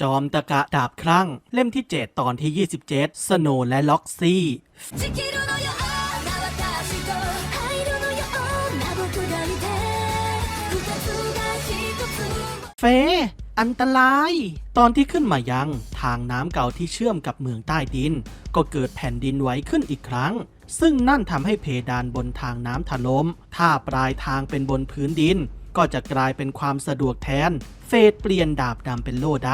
จอมตะกะดาบครั่ง เล่มที่ 7 ตอนที่ 27 สโนและล็อกซี่เฟอันตราย ตอนที่ขึ้นมายัง ทางน้ำเก่าที่เชื่อมกับเมืองใต้ดิน ก็เกิดแผ่นดินไหวขึ้นอีกครั้ง ซึ่งนั่นทำให้เพดานบนทางน้ำถลม่มถ้าปลายทางเป็นบนพื้นดิน ก็จะกลายเป็นความสะดวกแทน เฟดเปลี่ยนดาบดำเป็นโล่ด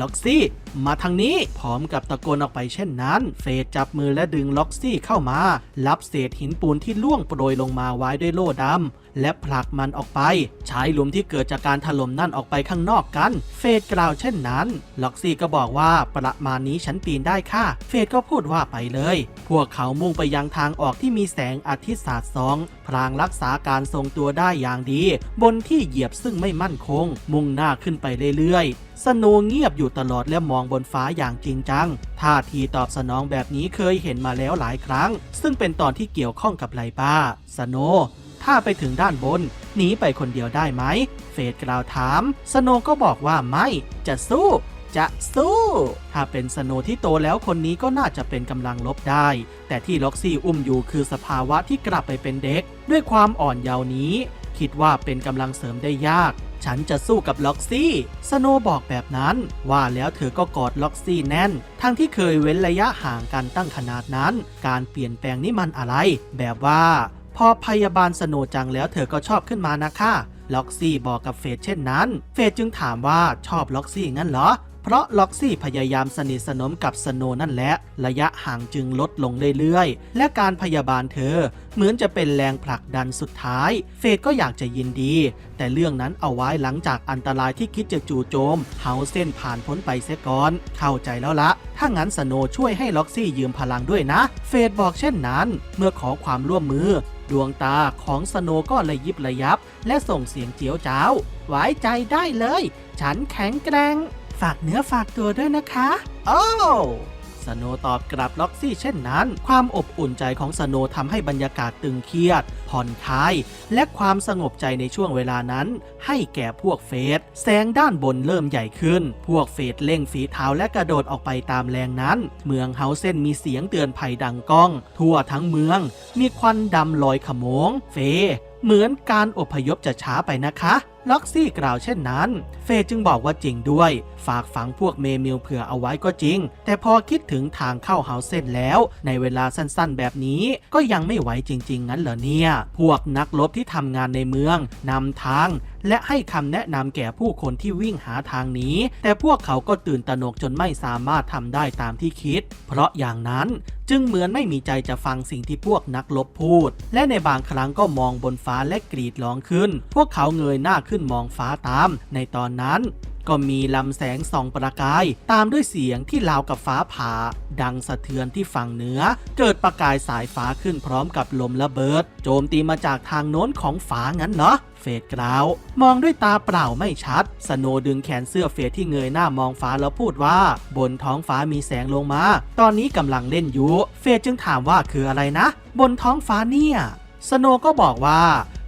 ล็อกซี่ มาทางนี้พร้อมกับตะโกนออกไปเช่นนั้น เฟดจับมือและดึงล็อกซี่เข้ามา รับเศษหินปูนที่ล่วงโปรยลงมาไว้ด้วยโล่ดำและผลักมันออกไป ใช้หลุมที่เกิดจากการถล่มนั่นออกไปข้างนอกกัน เฟดกล่าวเช่นนั้น ล็อกซี่ก็บอกว่าประมาณนี้ฉันปีนได้ค่ะ เฟดก็พูดว่าไปเลย พวกเขามุ่งไปยังทางออกที่มีแสงอาทิตย์สาดส่องพรางรักษาการทรงตัวได้อย่างดี บนที่เหยียบซึ่งไม่มั่นคง มุ่งหน้าขึ้นไปเรื่อยๆ สโนว์เงียบอยู่ตลอดและมองบนฟ้าอย่างจริงจัง ท่าทีตอบสนองแบบนี้เคยเห็นมาแล้วหลายครั้ง ซึ่งเป็นตอนที่เกี่ยวข้องกับไลป้า สโน ถ้าไปถึงด้านบน หนีไปคนเดียวได้ไหม เฟดกล่าวถาม สโนก็บอกว่าไม่ จะสู้จะสู้ ถ้าเป็นสโนที่โตแล้วคนนี้ก็น่าจะเป็นกำลังลบได้ แต่ที่ล็อกซี่อุ้มอยู่คือสภาวะที่กลับไปเป็นเด็ก ด้วยความอ่อนเยาว์นี้ คิดว่าเป็นกำลังเสริมได้ยาก ฉันจะสู้กับล็อกซี่ สโนบอกแบบนั้น ว่าแล้วเธอก็กอดล็อกซี่แน่น ทั้งที่เคยเว้นระยะห่างกันตั้งขนาดนั้น การเปลี่ยนแปลงนี่มันอะไร แบบว่า พอพยาบาลสโนจังแล้วเธอก็ชอบขึ้นมานะคะล็อกซี่บอกกับเฟดเช่นนั้น เฟดจึงถามว่าชอบล็อกซี่งั้นเหรอ เพราะล็อกซี่พยายามสนิทสนมกับสโนนั่นแหละ ระยะห่างจึงลดลงเรื่อยๆ และการพยาบาลเธอ เหมือนจะเป็นแรงผลักดันสุดท้าย เฟดก็อยากจะยินดี แต่เรื่องนั้นเอาไว้หลังจากอันตรายที่คิดจะจู่โจม เฮาเส้นผ่านพ้นไปเสียก่อน เข้าใจแล้วละถ้างั้นสโนช่วยให้ล็อกซี่ยืมพลังด้วยนะ เฟดบอกเช่นนั้น เมื่อขอความร่วมมือดวงตาของสโนก็ระยิบระยับ และส่งเสียงเจียวจ้าว ไว้ใจได้เลย ฉันแข็งแกร่ง ฝากเนื้อฝากตัวด้วยนะคะโอ้สโนตอบกลับล็อกซี่เช่นนั้น ความอบอุ่นใจของสโนทำให้บรรยากาศตึงเครียด ผ่อนคลาย และความสงบใจในช่วงเวลานั้น ให้แก่พวกเฟสแสงด้านบนเริ่มใหญ่ขึ้น พวกเฟสเร่งฝีเท้าและกระโดดออกไปตามแรงนั้น เมืองเฮาเซนมีเสียงเตือนภัยดังก้อง ทั่วทั้งเมือง มีควันดำลอยขโมง เฟ เหมือนการอพยพจะช้าไปนะคะ ล็อกซี่กล่าวเช่นนั้น เฟย์จึงบอกว่าจริงด้วย ฝากฝังพวกเมมิลเผื่อเอาไว้ก็จริง แต่พอคิดถึงทางเข้าเฮาเส้นแล้ว ในเวลาสั้นๆ แบบนี้ก็ยังไม่ไหวจริง ๆ งั้นเหรอเนี่ย พวกนักรบที่ทำงานในเมืองนำทางและให้คำแนะนำแก่ผู้คนที่วิ่งหาทางนี้ แต่พวกเขาก็ตื่นตระหนกจนไม่สามารถทำได้ตามที่คิด เพราะอย่างนั้นจึงเหมือนไม่มีใจจะฟังสิ่งที่พวกนักลบพูด และในบางครั้งก็มองบนฟ้าและกรีดร้องขึ้น พวกเขาเงยหน้าขึ้นมองฟ้าตาม ในตอนนั้นก็มีลำแสงส่องประกาย ตามด้วยเสียงที่ราวกับฟ้าผ่า ดังสะเทือนที่ฝั่งเหนือ เกิดประกายสายฟ้าขึ้นพร้อมกับลมระเบิด โจมตีมาจากทางโน้นของฟ้างั้นเหรอเฟดกล่าว มองด้วยตาเปล่าไม่ชัด สโนดึงแขนเสื้อเฟดที่เงยหน้ามองฟ้าแล้วพูดว่า บนท้องฟ้ามีแสงลงมา ตอนนี้กำลังเล่นอยู่ เฟดจึงถามว่าคืออะไรนะ บนท้องฟ้าเนี่ยสโนก็บอกว่า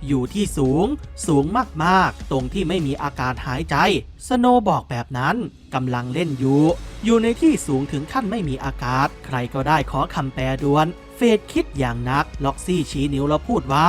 อยู่ที่สูง สูงมากๆ ตรงที่ไม่มีอากาศหายใจ สโนบอกแบบนั้นกำลังเล่นอยู่ อยู่ในที่สูงถึงขั้นไม่มีอากาศ ใครก็ได้ขอคำแปลด่วน เฟดคิดอย่างนัก ล็อกซี่ชี้นิ้วแล้วพูดว่า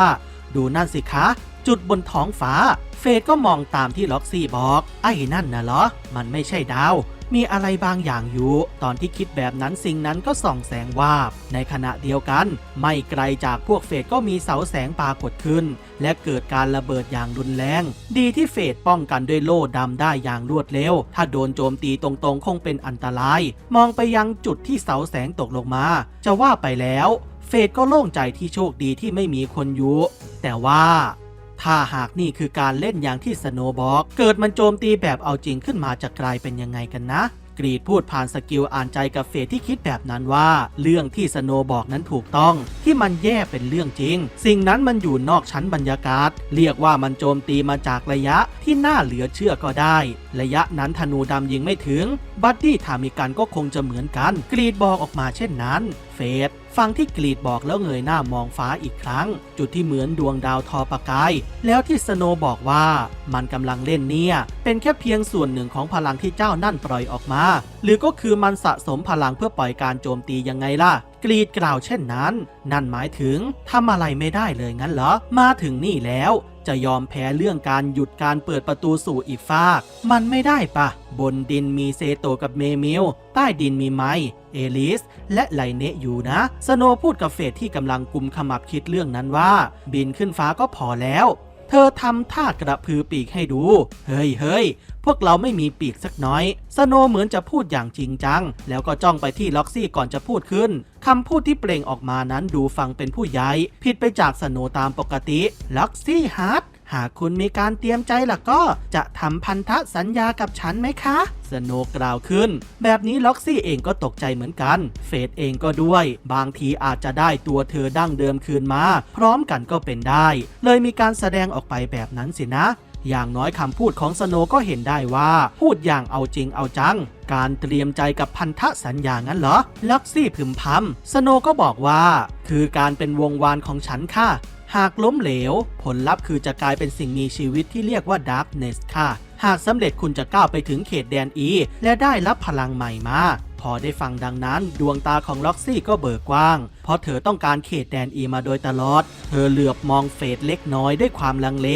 ดูนั่นสิคะ จุดบนท้องฟ้า เฟดก็มองตามที่ล็อกซี่บอก ไอ้นั่นนะเหรอ มันไม่ใช่ดาว มีอะไรบางอย่างอยู่ ตอนที่คิดแบบนั้นสิ่งนั้นก็ส่องแสงวาบ ในขณะเดียวกัน ไม่ไกลจากพวกเฟดก็มีเสาแสงปรากฏขึ้น และเกิดการระเบิดอย่างรุนแรง ดีที่เฟดป้องกันด้วยโล่ดำได้อย่างรวดเร็ว ถ้าโดนโจมตีตรงๆ คงเป็นอันตราย มองไปยังจุดที่เสาแสงตกลงมา จะว่าไปแล้ว เฟดก็โล่งใจที่โชคดีที่ไม่มีคนอยู่ แต่ว่า ถ้าหากนี่คือการเล่นอย่างที่สโนบอก เกิดมันโจมตีแบบเอาจริงขึ้นมาจะกลายเป็นยังไงกันนะกรีดพูดผ่านสกิลอ่านใจกับเฟสที่คิดแบบนั้นว่า เรื่องที่สโนบอกนั้นถูกต้อง ที่มันแย่เป็นเรื่องจริง สิ่งนั้นมันอยู่นอกชั้นบรรยากาศ เรียกว่ามันโจมตีมาจากระยะที่น่าเหลือเชื่อก็ได้ ระยะนั้นธนูดำยิงไม่ถึง บัดดี้ทามิกันก็คงจะเหมือนกัน กรีดบอกออกมาเช่นนั้น เฟเฟังที่กรีดบอกแล้วเงยหน้ามองฟ้าอีกครั้ง จุดที่เหมือนดวงดาวทอประกาย แล้วที่สโนบอกว่ามันกำลังเล่นเนี่ย เป็นแค่เพียงส่วนหนึ่งของพลังที่เจ้านั่นปล่อยออกมา หรือก็คือมันสะสมพลังเพื่อปล่อยการโจมตียังไงล่ะกรีดกล่าวเช่นนั้น นั่นหมายถึงทำอะไรไม่ได้เลยงั้นเหรอ มาถึงนี่แล้ว จะยอมแพ้เรื่องการหยุดการเปิดประตูสู่อีกฟาก มันไม่ได้ปะ บนดินมีเซโตกับเมมิลใต้ดินมีไม เอลิส และไลเนะอยู่นะ สโนพูดกับเฟดที่กำลังกุมขมับคิดเรื่องนั้นว่า บินขึ้นฟ้าก็พอแล้ว เธอทำท่ากระพือปีกให้ดู เฮ้ยเฮ้ยพวกเราไม่มีปีกสักน้อย สโนเหมือนจะพูดอย่างจริงจัง แล้วก็จ้องไปที่ล็อกซี่ก่อนจะพูดขึ้น คำพูดที่เปล่งออกมานั้นดูฟังเป็นผู้ใหญ่ ผิดไปจากสโนตามปกติ ล็อกซี่ฮาร์ด หากคุณมีการเตรียมใจล่ะก็จะทำพันธสัญญากับฉันไหมคะ สโนกล่าวขึ้น แบบนี้ล็อกซี่เองก็ตกใจเหมือนกัน เฟดเองก็ด้วย บางทีอาจจะได้ตัวเธอดั้งเดิมคืนมา พร้อมกันก็เป็นได้ เลยมีการแสดงออกไปแบบนั้นสินะอย่างน้อยคำพูดของสโนก็เห็นได้ว่า พูดอย่างเอาจริงเอาจัง การเตรียมใจกับพันธสัญญางั้นเหรอล็อกซี่พึมพำสโนก็บอกว่า คือการเป็นวงวานของฉันค่ะ หากล้มเหลว ผลลัพธ์คือจะกลายเป็นสิ่งมีชีวิตที่เรียกว่า Darkness ค่ะ หากสำเร็จคุณจะก้าวไปถึงเขตแดนอี และได้รับพลังใหม่มาพอได้ฟังดังนั้น ดวงตาของล็อกซี่ก็เบิกกว้าง เพราะเธอต้องการเขตแดนอีมาโดยตลอด เธอเหลือบมองเฟดเล็กน้อยด้วยความลังเล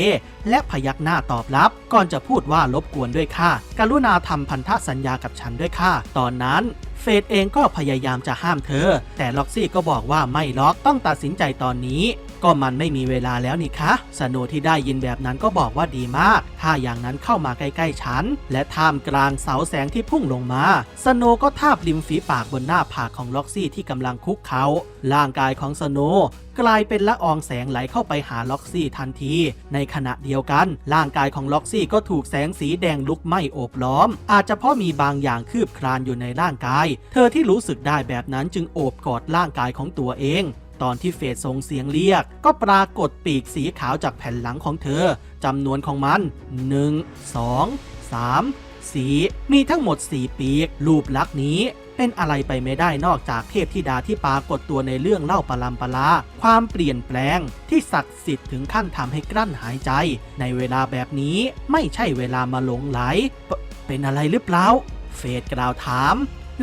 และพยักหน้าตอบรับ ก่อนจะพูดว่ารบกวนด้วยค่ะ กรุณาทำพันธสัญญากับฉันด้วยค่ะ ตอนนั้นเฟดเองก็พยายามจะห้ามเธอ แต่ล็อกซี่ก็บอกว่าไม่ล็อกต้องตัดสินใจตอนนี้ ก็มันไม่มีเวลาแล้วนี่คะสโนที่ได้ยินแบบนั้นก็บอกว่าดีมาก ถ้าอย่างนั้นเข้ามาใกล้ๆฉัน และท่ามกลางเสาแสงที่พุ่งลงมา สโนก็ทาบริมฝีปากบนหน้าผากของล็อกซี่ที่กำลังคุกเขา ร่างกายของสโนกลายเป็นละอองแสงไหลเข้าไปหาล็อกซี่ทันที ในขณะเดียวกัน ร่างกายของล็อกซี่ก็ถูกแสงสีแดงลุกไหม้โอบล้อม อาจจะเพราะมีบางอย่างคืบคลานอยู่ในร่างกาย เธอที่รู้สึกได้แบบนั้นจึงโอบกอดร่างกายของตัวเอง ตอนที่เฟดส่งเสียงเรียก ก็ปรากฏปีกสีขาวจากแผ่นหลังของเธอจำนวนของมัน 1 2 3 4มีทั้งหมด 4 ปีก รูปลักษณ์นี้ เป็นอะไรไปไม่ได้นอกจากเทพธิดาที่ปรากฏตัวในเรื่องเล่าปลัมปลา ความเปลี่ยนแปลงที่ศักดิ์สิทธิ์ถึงขั้นทำให้กลั้นหายใจ ในเวลาแบบนี้ไม่ใช่เวลามาหลงไหล เป็นอะไรหรือเปล่า เฟดกล่าวถาม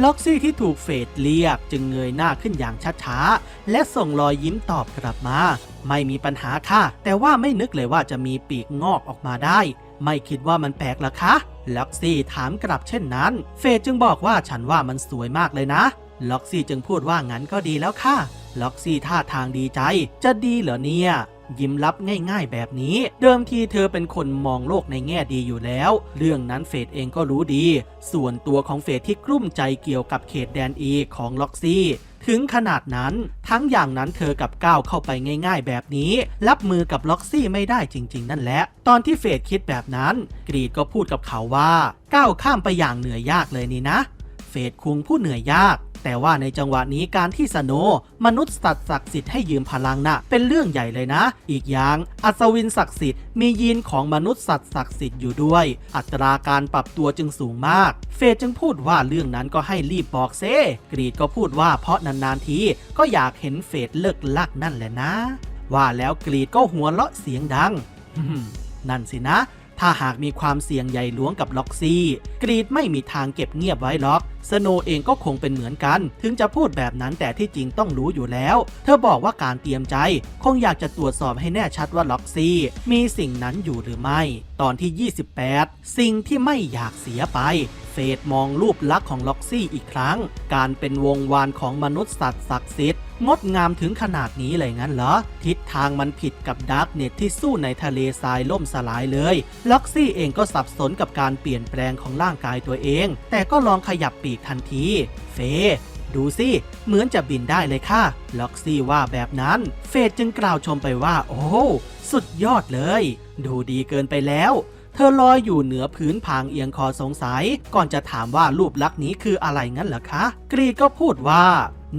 ล็อกซี่ที่ถูกเฟดเรียกจึงเงยหน้าขึ้นอย่างช้าๆ และส่งรอยยิ้มตอบกลับมา ไม่มีปัญหาค่ะ แต่ว่าไม่นึกเลยว่าจะมีปีกงอกออกมาได้ ไม่คิดว่ามันแปลกหรอคะ ล็อกซี่ถามกลับเช่นนั้น เฟดจึงบอกว่าฉันว่ามันสวยมากเลยนะ ล็อกซี่จึงพูดว่างั้นก็ดีแล้วค่ะ ล็อกซี่ท่าทางดีใจ จะดีเหรอเนี่ย ยิ้มรับง่าย ๆ แบบนี้ เดิมทีเธอเป็นคนมองโลกในแง่ดีอยู่แล้ว เรื่องนั้นเฟดเองก็รู้ดี ส่วนตัวของเฟดที่กลุ้มใจเกี่ยวกับเขตแดนอีของล็อกซี่ถึงขนาดนั้น ทั้งอย่างนั้นเธอกับก้าวเข้าไปง่ายๆ แบบนี้ รับมือกับล็อกซี่ไม่ได้จริง ๆ นั่นแหละ ตอนที่เฟดคิดแบบนั้น กรีดก็พูดกับเขาว่า ก้าวข้ามไปอย่างเหนื่อยยากเลยนี่นะ เฟดคุงผู้เหนื่อยยาก แต่ว่าในจังหวะนี้การที่สโนมนุษย์สัตว์ศักดิ์สิทธิ์ให้ยืมพลังน่ะเป็นเรื่องใหญ่เลยนะ อีกอย่างอัศวินศักดิ์สิทธิ์มียีนของมนุษย์สัตว์ศักดิ์สิทธิ์อยู่ด้วย อัตราการปรับตัวจึงสูงมาก เฟดจึงพูดว่าเรื่องนั้นก็ให้รีบบอกเซกรีดก็พูดว่าเพราะนานๆทีก็อยากเห็นเฟดเลิกลักนั่นแหละนะ ว่าแล้วกรีดก็หัวเราะเสียงดังนั่นสินะ ถ้าหากมีความเสี่ยงใหญ่หลวงกับล็อกซี่ กรีดไม่มีทางเก็บเงียบไว้หรอกสโนเองก็คงเป็นเหมือนกัน ถึงจะพูดแบบนั้นแต่ที่จริงต้องรู้อยู่แล้ว เธอบอกว่าการเตรียมใจ คงอยากจะตรวจสอบให้แน่ชัดว่าล็อกซี่ มีสิ่งนั้นอยู่หรือไม่ ตอนที่ 28 สิ่งที่ไม่อยากเสียไปเฟดมองรูปลักษณ์ของล็อกซี่อีกครั้ง การเป็นวงวานของมนุษย์สัตว์ศักดิ์สิทธิ์งดงามถึงขนาดนี้เลยงั้นเหรอ ทิศทางมันผิดกับดาร์กเน็ตที่สู้ในทะเลทรายล่มสลายเลย ล็อกซี่เองก็สับสนกับการเปลี่ยนแปลงของร่างกายตัวเอง แต่ก็ลองขยับปีกทันที เฟดูสิเหมือนจะบินได้เลยค่ะ ล็อกซี่ว่าแบบนั้น เฟดจึงกล่าวชมไปว่า โอ้สุดยอดเลย ดูดีเกินไปแล้ว เธอลอยอยู่เหนือพื้นพางเอียงคอสงสัย ก่อนจะถามว่ารูปลักษณ์นี้คืออะไรงั้นเหรอคะ กรีก็พูดว่า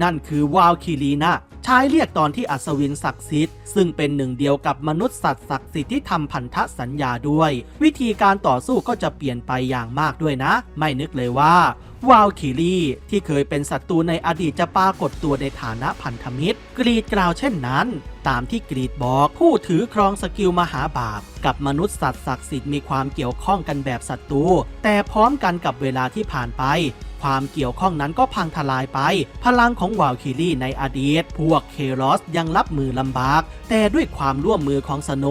นั่นคือวาลคิรีนะใช้เรียกตอนที่อัศวินศักดิ์สิทธิ์ซึ่งเป็นหนึ่งเดียวกับมนุษย์สัตว์ศักดิ์สิทธิ์ที่ทำพันธสัญญาด้วย วิธีการต่อสู้ก็จะเปลี่ยนไปอย่างมากด้วยนะ ไม่นึกเลยว่า วาลคิรีที่เคยเป็นศัตรูในอดีตจะปรากฏตัวในฐานะพันธมิตร กรีดกล่าวเช่นนั้น ตามที่กรีดบอกผู้ถือครองสกิลมหาบาป กับมนุษย์สัตว์ศักดิ์สิทธิ์มีความเกี่ยวข้องกันแบบศัตรูแต่พร้อมกันกับเวลาที่ผ่านไป ความเกี่ยวข้องนั้นก็พังทลายไป พลังของวาลคิรีในอดีต พวกเคโรสยังรับมือลำบาก แต่ด้วยความร่วมมือของสโน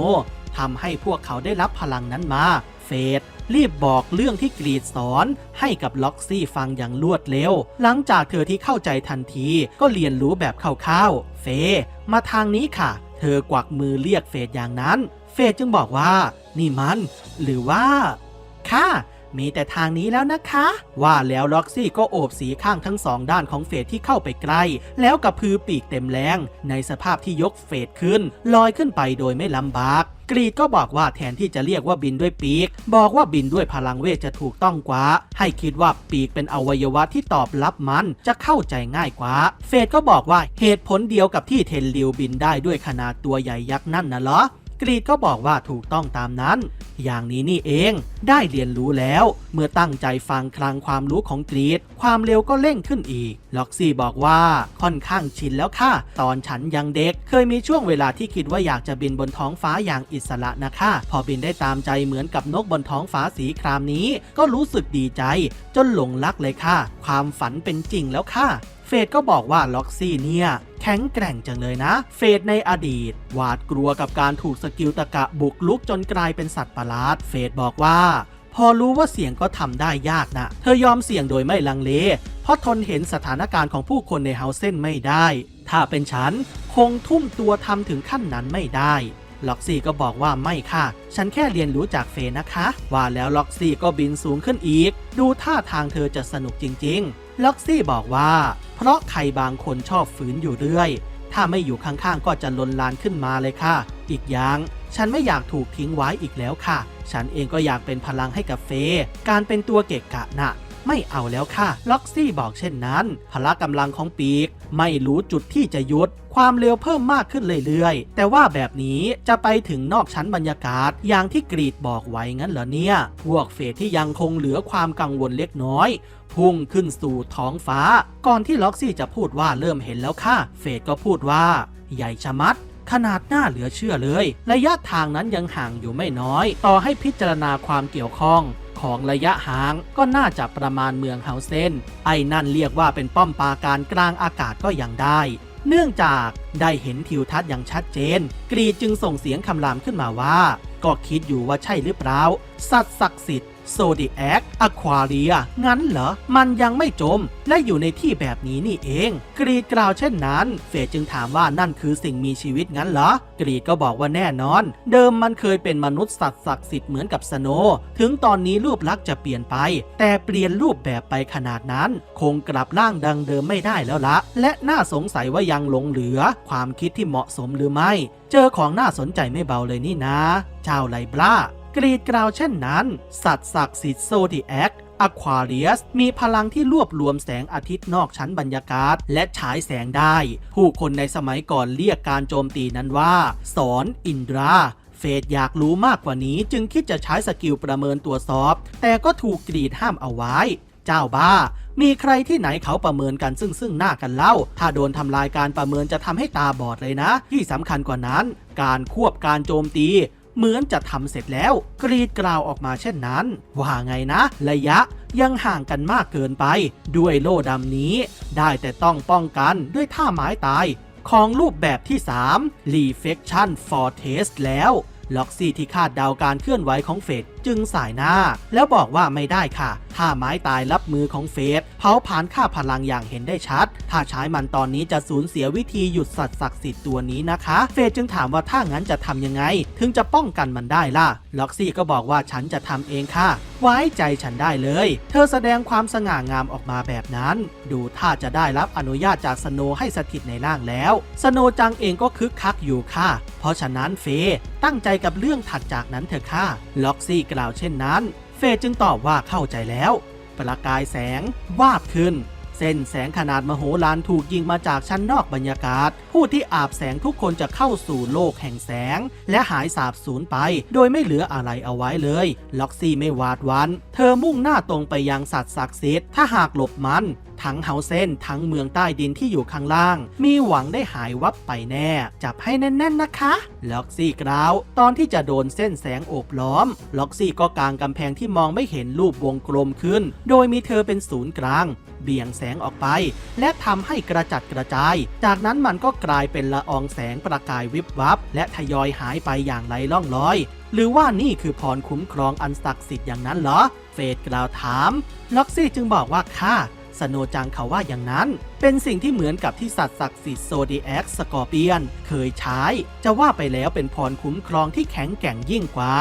ทำให้พวกเขาได้รับพลังนั้นมา เฟด รีบบอกเรื่องที่กรีดสอนให้กับล็อกซี่ฟังอย่างรวดเร็ว หลังจากเธอที่เข้าใจทันทีก็เรียนรู้แบบคร่าวๆ เฟมาทางนี้ค่ะ เธอกวักมือเรียกเฟดอย่างนั้น เฟดจึงบอกว่า นี่มัน หรือว่า ค่ะ มีแต่ทางนี้แล้วนะคะ ว่าแล้วล็อกซี่ก็โอบสีข้างทั้งสองด้านของเฟดที่เข้าไปใกล้ แล้วกับพือปีกเต็มแรง ในสภาพที่ยกเฟดขึ้น ลอยขึ้นไปโดยไม่ลำบากกรีดก็บอกว่าแทนที่จะเรียกว่าบินด้วยปีก บอกว่าบินด้วยพลังเวทจะถูกต้องกว่า ให้คิดว่าปีกเป็นอวัยวะที่ตอบรับมันจะเข้าใจง่ายกว่า เฟดก็บอกว่าเหตุผลเดียวกับที่เทนลิวบินได้ด้วยขนาดตัวใหญ่ยักษ์นั่นนะเหรอกรีดก็บอกว่าถูกต้องตามนั้น อย่างนี้นี่เองได้เรียนรู้แล้ว เมื่อตั้งใจฟังคลังความรู้ของกรีดความเร็วก็เร่งขึ้นอีก ล็อกซี่บอกว่าค่อนข้างชินแล้วค่ะ ตอนฉันยังเด็ก เคยมีช่วงเวลาที่คิดว่าอยากจะบินบนท้องฟ้าอย่างอิสระนะคะ พอบินได้ตามใจเหมือนกับนกบนท้องฟ้าสีครามนี้ ก็รู้สึกดีใจ จนหลงรักเลยค่ะ ความฝันเป็นจริงแล้วค่ะ เฟดก็บอกว่าล็อกซี่เนี่ยแข็งแกร่งจังเลยนะ เฟดในอดีต หวาดกลัวกับการถูกสกิลตะกะบุกลุกจนกลายเป็นสัตว์ประหลาด เฟดบอกว่า พอรู้ว่าเสี่ยงก็ทำได้ยากนะ เธอยอมเสี่ยงโดยไม่ลังเล เพราะทนเห็นสถานการณ์ของผู้คนในเฮาเซนไม่ได้ ถ้าเป็นฉัน คงทุ่มตัวทำถึงขั้นนั้นไม่ได้ล็อกซี่ก็บอกว่าไม่ค่ะ ฉันแค่เรียนรู้จากเฟย์นะคะ ว่าแล้วล็อกซี่ก็บินสูงขึ้นอีก ดูท่าทางเธอจะสนุกจริง ๆ ล็อกซี่บอกว่า เพราะใครบางคนชอบฝืนอยู่เรื่อย ถ้าไม่อยู่ข้างๆ ก็จะลนลานขึ้นมาเลยค่ะ อีกอย่าง ฉันไม่อยากถูกทิ้งไว้อีกแล้วค่ะ ฉันเองก็อยากเป็นพลังให้กับเฟยการเป็นตัวเกะกะน่ะไม่เอาแล้วค่ะล็อกซี่บอกเช่นนั้น พละกำลังของปีก ไม่รู้จุดที่จะยุด ความเร็วเพิ่มมากขึ้นเรื่อยๆ แต่ว่าแบบนี้จะไปถึงนอกชั้นบรรยากาศ อย่างที่กรีดบอกไว้งั้นเหรอเนี่ย พวกเฟสที่ยังคงเหลือความกังวลเล็กน้อย พุ่งขึ้นสู่ท้องฟ้า ก่อนที่ล็อกซี่จะพูดว่าเริ่มเห็นแล้วค่ะ เฟสก็พูดว่า ใหญ่ชะมัด ขนาดหน้าเหลือเชื่อเลย ระยะทางนั้นยังห่างอยู่ไม่น้อย ต่อให้พิจารณาความเกี่ยวข้องของระยะห่างก็น่าจะประมาณเมืองเฮาเซน ไอ้นั่นเรียกว่าเป็นป้อมปราการกลางอากาศก็ยังได้ เนื่องจากได้เห็นทิวทัศน์อย่างชัดเจน กรีจึงส่งเสียงคำรามขึ้นมาว่า ก็คิดอยู่ว่าใช่หรือเปล่า สัตว์ศักดิ์สิทธิ์ โซดิแอคอะควาเรีย งั้นเหรอ มันยังไม่จม และอยู่ในที่แบบนี้นี่เอง กรีดกล่าวเช่นนั้น เฟยจึงถามว่านั่นคือสิ่งมีชีวิตงั้นเหรอ กรีดก็บอกว่าแน่นอน เดิมมันเคยเป็นมนุษย์สัตว์ศักดิ์สิทธิ์เหมือนกับสโน ถึงตอนนี้รูปลักษณ์จะเปลี่ยนไป แต่เปลี่ยนรูปแบบไปขนาดนั้น คงกลับร่างดังเดิมไม่ได้แล้วละ และน่าสงสัยว่ายังหลงเหลือ ความคิดที่เหมาะสมหรือไม่ เจอของน่าสนใจไม่เบาเลยนี่นะ ชาวไลบรา กรีดกล่าวเช่นนั้น สัตว์ศักดิ์สิทธิ์โซดิแอคอควาเรียสมีพลังที่รวบรวมแสงอาทิตย์นอกชั้นบรรยากาศ และฉายแสงได้ ผู้คนในสมัยก่อนเรียกการโจมตีนั้นว่า สอนอินดราเฟดอยากรู้มากกว่านี้จึงคิดจะใช้สกิลประเมินตรวสอบ แต่ก็ถูกกรีดห้ามเอาไว้ เจ้าบ้า มีใครที่ไหนเขาประเมินกันซึ่งซึ่งหน้ากันเล่า ถ้าโดนทำลายการประเมินจะทำให้ตาบอดเลยนะ ที่สำคัญกว่านั้น การควบการโจมตี เหมือนจะทำเสร็จแล้วกรีดกล่าวออกมาเช่นนั้น ว่าไงนะ ระยะยังห่างกันมากเกินไป ด้วยโล่ดำนี้ ได้แต่ต้องป้องกันด้วยท่าไม้ตาย ของรูปแบบที่ 3 Reflection for Test แล้วล็อกซี่ที่คาดเดาการเคลื่อนไหวของเฟดจึงสายหน้า แล้วบอกว่าไม่ได้ค่ะ ถ้าไม้ตายรับมือของเฟดเผาผลาญค่าพลังอย่างเห็นได้ชัด ถ้าใช้มันตอนนี้จะสูญเสียวิธีหยุดสัตว์ศักดิ์สิทธิ์ตัวนี้นะคะ เฟดจึงถามว่าถ้างั้นจะทำยังไง ถึงจะป้องกันมันได้ล่ะ ล็อกซี่ก็บอกว่าฉันจะทำเองค่ะ ไว้ใจฉันได้เลย เธอแสดงความสง่างามออกมาแบบนั้น ดูท่าจะได้รับอนุญาตจากสโนให้สถิตในร่างแล้ว สโนจังเองก็คึกคักอยู่ค่ะ เพราะฉะนั้นเฟตั้งใจกับเรื่องถัดจากนั้นเถอะค่ะ ล็อกซี่กล่าวเช่นนั้น เฟย์จึงตอบว่าเข้าใจแล้ว ประกายแสง วาบขึ้น เส้นแสงขนาดมโหฬารถูกยิงมาจากชั้นนอกบรรยากาศ ผู้ที่อาบแสงทุกคนจะเข้าสู่โลกแห่งแสง และหายสาบสูญไป โดยไม่เหลืออะไรเอาไว้เลย ล็อกซี่ไม่หวาดหวัน เธอมุ่งหน้าตรงไปยังสัตว์ศักดิ์สิทธิ์ถ้าหากหลบมัน ทั้งเฮาเซนทั้งเมืองใต้ดินที่อยู่ข้างล่าง มีหวังได้หายวับไปแน่ จับให้แน่นๆนะคะ ล็อกซี่กล่าว ตอนที่จะโดนเส้นแสงโอบล้อม ล็อกซี่ก็กางกำแพงที่มองไม่เห็นรูปวงกลมขึ้น โดยมีเธอเป็นศูนย์กลาง เบี่ยงแสงออกไป และทำให้กระจัดกระจาย จากนั้นมันก็กลายเป็นละอองแสงประกายวิบวับ และทยอยหายไปอย่างไร้ร่องรอย หรือว่านี่คือพรคุ้มครองอันศักดิ์สิทธิ์อย่างนั้นเหรอ เฟดกล่าวถาม ล็อกซี่จึงบอกว่าค่ะ สโนจังเขาว่าอย่างนั้น เป็นสิ่งที่เหมือนกับที่สัตว์ศักดิ์สิทธิ์โซดีแอคสกอร์เปียน เคยใช้ จะว่าไปแล้วเป็นพรคุ้มครองที่แข็งแกร่งยิ่งกว่า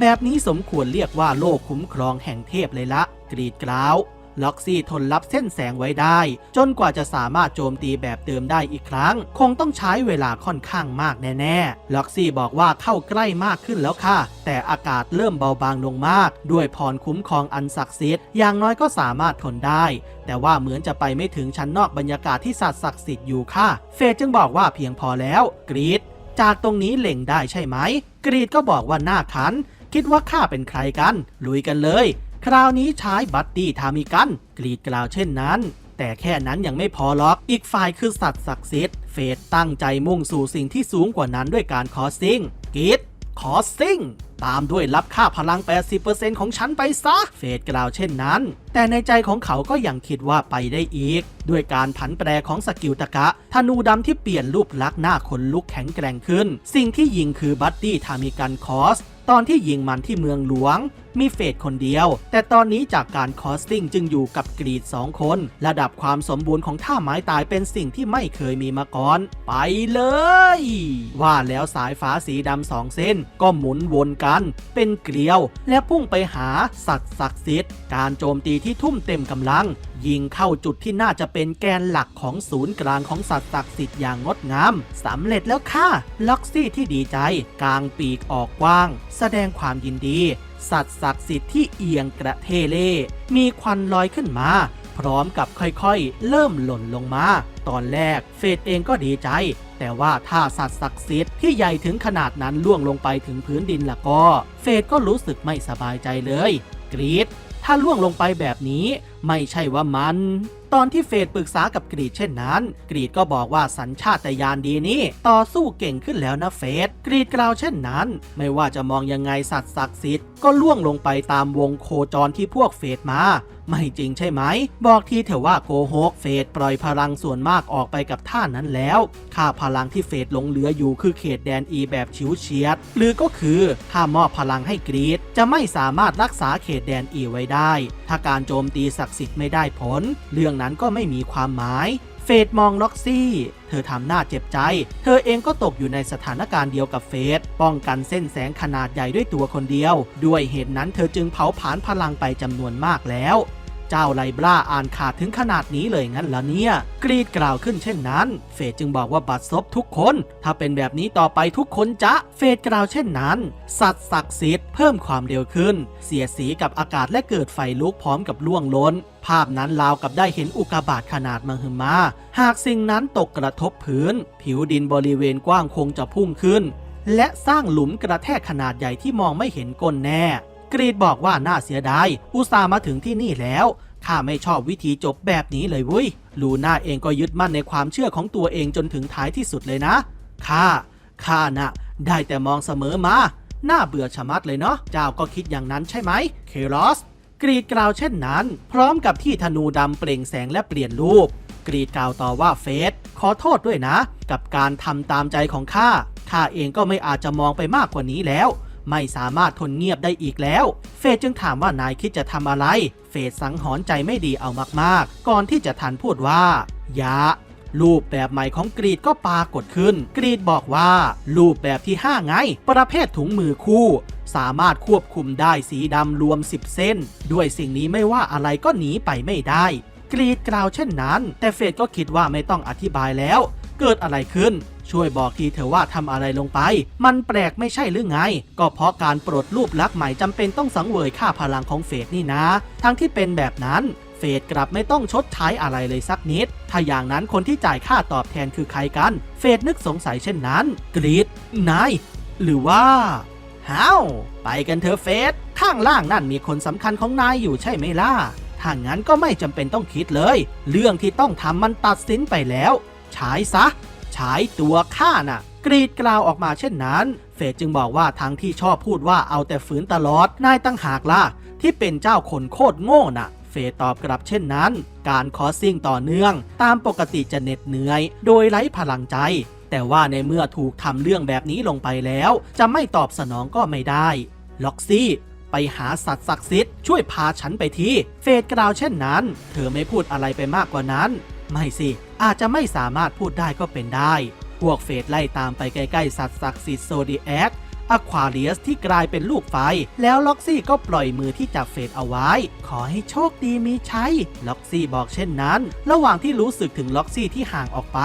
แบบนี้สมควรเรียกว่าโลกคุ้มครองแห่งเทพเลยละ กรีดกล้าว ล็อกซี่ทนรับเส้นแสงไว้ได้ จนกว่าจะสามารถโจมตีแบบเดิมได้อีกครั้ง คงต้องใช้เวลาค่อนข้างมากแน่ๆ ล็อกซี่บอกว่าเข้าใกล้มากขึ้นแล้วค่ะ แต่อากาศเริ่มเบาบางลงมาก ด้วยพรคุ้มครองอันศักดิ์สิทธิ์อย่างน้อยก็สามารถทนได้ แต่ว่าเหมือนจะไปไม่ถึงชั้นนอกบรรยากาศที่สัตว์ศักดิ์สิทธิ์อยู่ค่ะ เฟยจึงบอกว่าเพียงพอแล้ว กรีดจากตรงนี้เล็งได้ใช่ไหม กรีดก็บอกว่าหน้าขัน คิดว่าข้าเป็นใครกัน ลุยกันเลย คราวนี้ใช้บัตตี้ทามิกัน กรีดกล่าวเช่นนั้น แต่แค่นั้นยังไม่พอหรอก อีกฝ่ายคือสัตว์ศักดิ์สิทธิ์ เฟดตั้งใจมุ่งสู่สิ่งที่สูงกว่านั้นด้วยการคอสซิงกีดคอสซิงตามด้วยรับค่าพลัง 80%ของฉันไปซะ เฟดกล่าวเช่นนั้น แต่ในใจของเขาก็ยังคิดว่าไปได้อีก ด้วยการผันแปรของสกิลตะกะ ธนูดำที่เปลี่ยนรูปลักษณ์หน้าขนลุกแข็งแกร่งขึ้น สิ่งที่ยิงคือบัตตี้ทามิกันคอส ตอนที่ยิงมันที่เมืองหลวง มีเฟดคนเดียว แต่ตอนนี้จากการคอสติ้งจึงอยู่กับกรีดสองคน ระดับความสมบูรณ์ของท่าไม้ตายเป็นสิ่งที่ไม่เคยมีมาก่อน ไปเลย ว่าแล้วสายฟ้าสีดำสองเส้น ก็หมุนวนกัน เป็นเกลียว และพุ่งไปหาสัตว์ศักดิ์สิทธิ์การโจมตีที่ทุ่มเต็มกำลังยิงเข้าจุดที่น่าจะเป็นแกนหลักของศูนย์กลางของสัตว์ศักดิ์สิทธิ์อย่างงดงามสำเร็จแล้วค่ะ ล็อกซี่ที่ดีใจ กลางปีกออกกว้าง แสดงความยินดี สัตว์ศักดิ์สิทธิ์ที่เอียงกระเทเล่ มีควันลอยขึ้นมา พร้อมกับค่อยๆ เริ่มหล่นลงมา ตอนแรกเฟดเองก็ดีใจ แต่ว่าถ้าสัตว์ศักดิ์สิทธิ์ที่ใหญ่ถึงขนาดนั้นล่วงลงไปถึงพื้นดินละก็ เฟดก็รู้สึกไม่สบายใจเลย กรีดถ้าล่วงลงไปแบบนี้ ไม่ใช่ว่ามัน ตอนที่เฟดปรึกษากับกรีดเช่นนั้น กรีดก็บอกว่าสัญชาตญาณดีนี่ต่อสู้เก่งขึ้นแล้วนะเฟดกรีดกล่าวเช่นนั้น ไม่ว่าจะมองยังไงสัตว์ศักดิ์สิทธิ์ก็ล่วงลงไปตามวงโคจรที่พวกเฟดมา ไม่จริงใช่ไหม บอกทีเถอะว่าโกหกเฟดปล่อยพลังส่วนมากออกไปกับท่านั้นแล้วค่าพลังที่เฟดหลงเหลืออยู่คือเขตแดนอีแบบชิวเฉียด หรือก็คือถ้ามอบพลังให้กรีดจะไม่สามารถรักษาเขตแดนอีไว้ได้ ถ้าการโจมตีศักดิ์สิทธิ์ไม่ได้ผล เรื่องนั้นก็ไม่มีความหมาย เฟดมองล็อกซี่ เธอทำหน้าเจ็บใจ เธอเองก็ตกอยู่ในสถานการณ์เดียวกับเฟดป้องกันเส้นแสงขนาดใหญ่ด้วยตัวคนเดียว ด้วยเหตุนั้นเธอจึงเผาผลาญพลังไปจำนวนมากแล้ว เจ้าไลบราอ่านขาดถึงขนาดนี้เลยงั้นเหรอเนี่ย กรีดกล่าวขึ้นเช่นนั้น เฟดจึงบอกว่าบัดซบทุกคน ถ้าเป็นแบบนี้ต่อไปทุกคนจะเฟดกล่าวเช่นนั้น สัตว์ศักดิ์สิทธิ์เพิ่มความเร็วขึ้น เสียสีกับอากาศและเกิดไฟลุกพร้อมกับล่วงล้นภาพนั้นราวกับได้เห็นอุกกาบาตขนาดมหึมา หากสิ่งนั้นตกกระทบพื้น ผิวดินบริเวณกว้างคงจะพุ่งขึ้น และสร้างหลุมกระแทกขนาดใหญ่ที่มองไม่เห็นก้นแน่ กรีดบอกว่าน่าเสียดาย อุตส่าห์มาถึงที่นี่แล้วข้าไม่ชอบวิธีจบแบบนี้เลยเว้ย ลูน่าเองก็ยึดมั่นในความเชื่อของตัวเองจนถึงท้ายที่สุดเลยนะ ข้า ข้าน่ะ ได้แต่มองเสมอมา น่าเบื่อชะมัดเลยเนาะ เจ้าก็คิดอย่างนั้นใช่ไหม เคลอส กรีดกล่าวเช่นนั้น พร้อมกับที่ธนูดำเปล่งแสงและเปลี่ยนรูป กรีดกล่าวต่อว่าเฟสขอโทษด้วยนะ กับการทำตามใจของข้า ข้าเองก็ไม่อาจจะมองไปมากกว่านี้แล้ว ไม่สามารถทนเงียบได้อีกแล้ว เฟสจึงถามว่านายคิดจะทำอะไร เฟสสังหรณ์ใจไม่ดีเอามากๆ ก่อนที่จะทันพูดว่าย่ารูปแบบใหม่ของกรีดก็ปรากฏขึ้น กรีดบอกว่า รูปแบบที่ 5 ไง ประเภทถุงมือคู่ สามารถควบคุมได้สีดำรวม 10 เส้น ด้วยสิ่งนี้ไม่ว่าอะไรก็หนีไปไม่ได้ กรีดกล่าวเช่นนั้น แต่เฟดก็คิดว่าไม่ต้องอธิบายแล้ว เกิดอะไรขึ้น ช่วยบอกทีเถอะว่าทำอะไรลงไป มันแปลกไม่ใช่หรือไง ก็เพราะการปลดรูปลักษณ์ใหม่จำเป็นต้องสังเวยค่าพลังของเฟดนี่นะ ทั้งที่เป็นแบบนั้นเฟดกลับไม่ต้องชดใช้อะไรเลยสักนิด ถ้าอย่างนั้นคนที่จ่ายค่าตอบแทนคือใครกัน เฟดนึกสงสัยเช่นนั้น กรีดนายหรือว่าฮ้าวไปกันเถอะเฟดข้างล่างนั่นมีคนสำคัญของนายอยู่ใช่ไหมล่ะ ถ้างั้นก็ไม่จำเป็นต้องคิดเลย เรื่องที่ต้องทำมันตัดสินไปแล้ว ฉายซะ ฉายตัวข้าน่ะ กรีดกล่าวออกมาเช่นนั้น เฟดจึงบอกว่าทั้งที่ชอบพูดว่าเอาแต่ฝืนตลอดนายตั้งหากล่ะที่เป็นเจ้าคนโคตรโง่น่ะเฟดตอบกลับเช่นนั้น การคอสซิ่งต่อเนื่อง ตามปกติจะเหน็ดเหนื่อย โดยไร้พลังใจ แต่ว่าในเมื่อถูกทำเรื่องแบบนี้ลงไปแล้ว จะไม่ตอบสนองก็ไม่ได้ ล็อกซี่ ไปหาสัตว์ศักดิ์สิทธิ์ช่วยพาฉันไปทีเฟดกล่าวเช่นนั้น เธอไม่พูดอะไรไปมากกว่านั้น ไม่สิ อาจจะไม่สามารถพูดได้ก็เป็นได้ พวกเฟดไล่ตามไปใกล้ๆ สัตว์ศักดิ์สิทธิ์โซดีแอคอควาเรียสที่กลายเป็นลูกไฟ แล้วล็อกซี่ก็ปล่อยมือที่จับเฟดเอาไว้ ขอให้โชคดีมีชัยล็อกซี่บอกเช่นนั้น ระหว่างที่รู้สึกถึงล็อกซี่ที่ห่างออกไป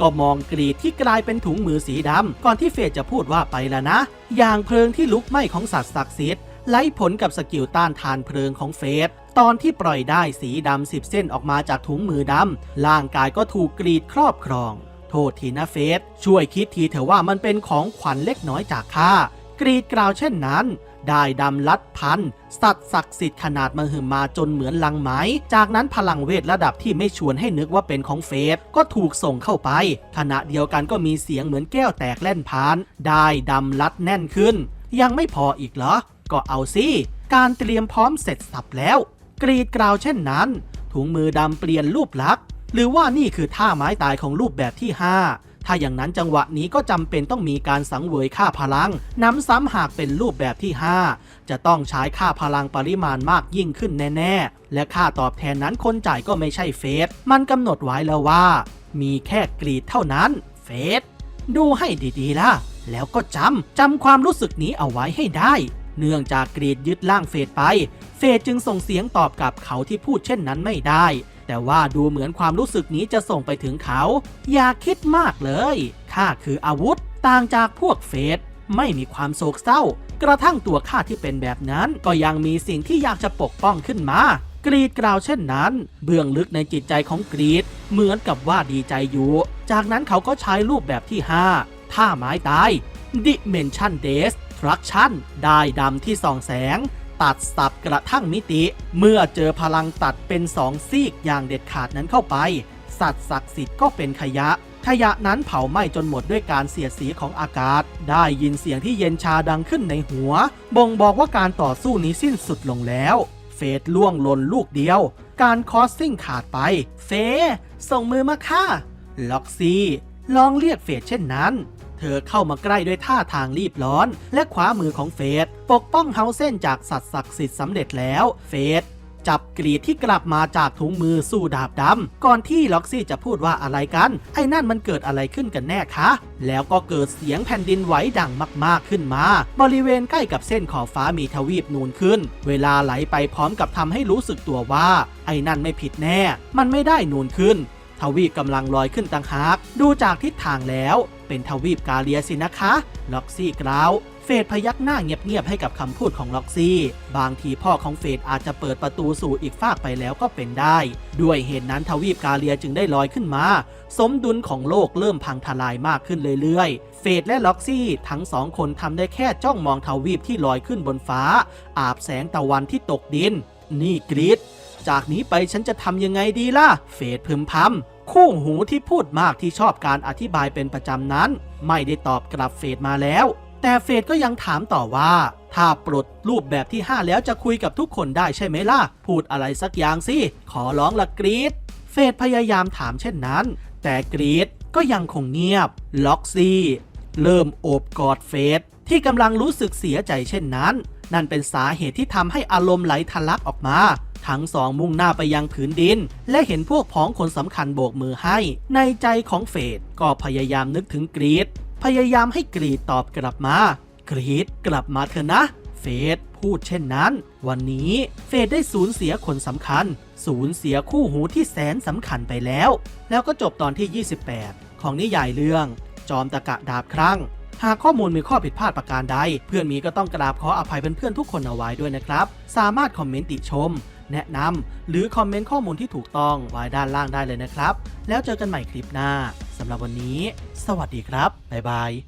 ก็มองกรีดที่กลายเป็นถุงมือสีดำก่อนที่เฟดจะพูดว่าไปแล้วนะ อย่างเพลิงที่ลุกไหม้ของสัตว์ศักดิ์สิทธิ์ไล่ผลกับสกิลต้านทานเพลิงของเฟส ตอนที่ปล่อยได้สีดำสิบเส้นออกมาจากถุงมือดำร่างกายก็ถูกกรีดครอบครอง โทษทีนะเฟสช่วยคิดทีเถอะว่ามันเป็นของขวัญเล็กน้อยจากข้ากรีดกล่าวเช่นนั้น ได้ดำลัดพัน สัตว์ศักดิ์สิทธิ์ขนาดมหึมาจนเหมือนลังไหมจากนั้นพลังเวทระดับที่ไม่ชวนให้นึกว่าเป็นของเฟสก็ถูกส่งเข้าไป ขณะเดียวกันก็มีเสียงเหมือนแก้วแตกแล่นพาน ได้ดำลัดแน่นขึ้น ยังไม่พออีกเหรอ ก็เอาสิ การเตรียมพร้อมเสร็จสับแล้ว กรีดกล่าวเช่นนั้น ถุงมือดำเปลี่ยนรูปลักษณ์หรือว่านี่คือท่าไม้ตายของรูปแบบที่ 5 ถ้าอย่างนั้นจังหวะนี้ก็จำเป็นต้องมีการสังเวยค่าพลังน้ำซ้ำหากเป็นรูปแบบที่ 5 จะต้องใช้ค่าพลังปริมาณมากยิ่งขึ้นแน่ ๆ และค่าตอบแทนนั้นคนจ่ายก็ไม่ใช่เฟส มันกำหนดไว้แล้วว่า มีแค่กรีดเท่านั้น เฟส ดูให้ดีๆล่ะ แล้วก็จำจำความรู้สึกนี้เอาไว้ให้ได้ เนื่องจากกรีดยึดร่างเฟดไป เฟดจึงส่งเสียงตอบกลับเขาที่พูดเช่นนั้นไม่ได้ แต่ว่าดูเหมือนความรู้สึกนี้จะส่งไปถึงเขา อย่าคิดมากเลยข้าคืออาวุธ ต่างจากพวกเฟดไม่มีความโศกเศร้า กระทั่งตัวข้าที่เป็นแบบนั้น ก็ยังมีสิ่งที่อยากจะปกป้องขึ้นมากรีดกล่าวเช่นนั้น เบื้องลึกในจิตใจของกรีดเหมือนกับว่าดีใจอยู่ จากนั้นเขาก็ใช้รูปแบบที่ 5 ท่าไม้ตาย Dimension d e a t Destruction ได้ดำที่ส่องแสง ตัดสับกระทั่งมิติ เมื่อเจอพลังตัดเป็นสองซีกอย่างเด็ดขาดนั้นเข้าไป สัตว์ศักดิ์สิทธิ์ก็เป็นขยะ ขยะนั้นเผาไหม้จนหมดด้วยการเสียดสีของอากาศ ได้ยินเสียงที่เย็นชาดังขึ้นในหัว บ่งบอกว่าการต่อสู้นี้สิ้นสุดลงแล้วเฟสล่วงหล่นลูกเดียว การคอสซิ่งขาดไป เฟส่งมือมาค่ะ ล็อกซี่ ลองเรียกเฟสเช่นนั้น เธอเข้ามาใกล้ด้วยท่าทางรีบร้อน และขวามือของเฟสปกป้องเฮาเส้นจากสัตว์ศักดิ์สิทธิ์สำเร็จแล้ว เฟสจับกรีดที่กลับมาจากถุงมือสู่ดาบดำ ก่อนที่ล็อกซี่จะพูดว่าอะไรกัน ไอ้นั่นมันเกิดอะไรขึ้นกันแน่คะ แล้วก็เกิดเสียงแผ่นดินไหวดังมากๆขึ้นมา บริเวณใกล้กับเส้นขอบฟ้ามีทวีปนูนขึ้น เวลาไหลไปพร้อมกับทำให้รู้สึกตัวว่า ไอ้นั่นไม่ผิดแน่ มันไม่ได้นูนขึ้น ทวีปกำลังลอยขึ้นต่างหาก ดูจากทิศทางแล้ว เป็นทวีปกาเลียสินะคะล็อกซี่กล่าวเฟดพยักหน้าเงียบๆให้กับคำพูดของล็อกซี่ บางทีพ่อของเฟดอาจจะเปิดประตูสู่อีกฟากไปแล้วก็เป็นได้ ด้วยเหตุนั้นทวีปกาเลียจึงได้ลอยขึ้นมา สมดุลของโลกเริ่มพังทลายมากขึ้นเรื่อยๆ เฟดและล็อกซี่ทั้งสองคนทำได้แค่จ้องมองทวีปที่ลอยขึ้นบนฟ้า อาบแสงตะวันที่ตกดิน นี่กรีดจากนี้ไปฉันจะทำยังไงดีล่ะ เฟดพึมพำ คู่หูที่พูดมากที่ชอบการอธิบายเป็นประจำนั้น ไม่ได้ตอบกลับเฟดมาแล้ว แต่เฟดก็ยังถามต่อว่า ถ้าปลดรูปแบบที่ 5 แล้วจะคุยกับทุกคนได้ใช่ไหมล่ะ พูดอะไรสักอย่างสิ ขอร้องละกรีดเฟดพยายามถามเช่นนั้น แต่กรีดก็ยังคงเงียบ ล็อกซี่ เริ่มโอบกอดเฟดที่กำลังรู้สึกเสียใจเช่นนั้น นั่นเป็นสาเหตุที่ทำให้อารมณ์ไหลทะลักออกมา ทั้งสองมุ่งหน้าไปยังผืนดิน และเห็นพวกพ้องคนสำคัญโบกมือให้ ในใจของเฟดก็พยายามนึกถึงกรีด พยายามให้กรีดตอบกลับมา กรีดกลับมาเถอะนะ เฟดพูดเช่นนั้น วันนี้เฟดได้สูญเสียคนสำคัญ สูญเสียคู่หูที่แสนสำคัญไปแล้ว แล้วก็จบตอนที่ 28 ของนิยายเรื่อง จอมตะกะดาบครั้งหากข้อมูลมีข้อผิดพลาดประการใด เพื่อนมีก็ต้องกราบขออภัยเพื่อนๆทุกคนเอาไว้ด้วยนะครับ สามารถคอมเมนต์ติชม แนะนำหรือคอมเมนต์ข้อมูลที่ถูกต้องไว้ด้านล่างได้เลยนะครับ แล้วเจอกันใหม่คลิปหน้าสำหรับวันนี้ สวัสดีครับ บ๊ายบาย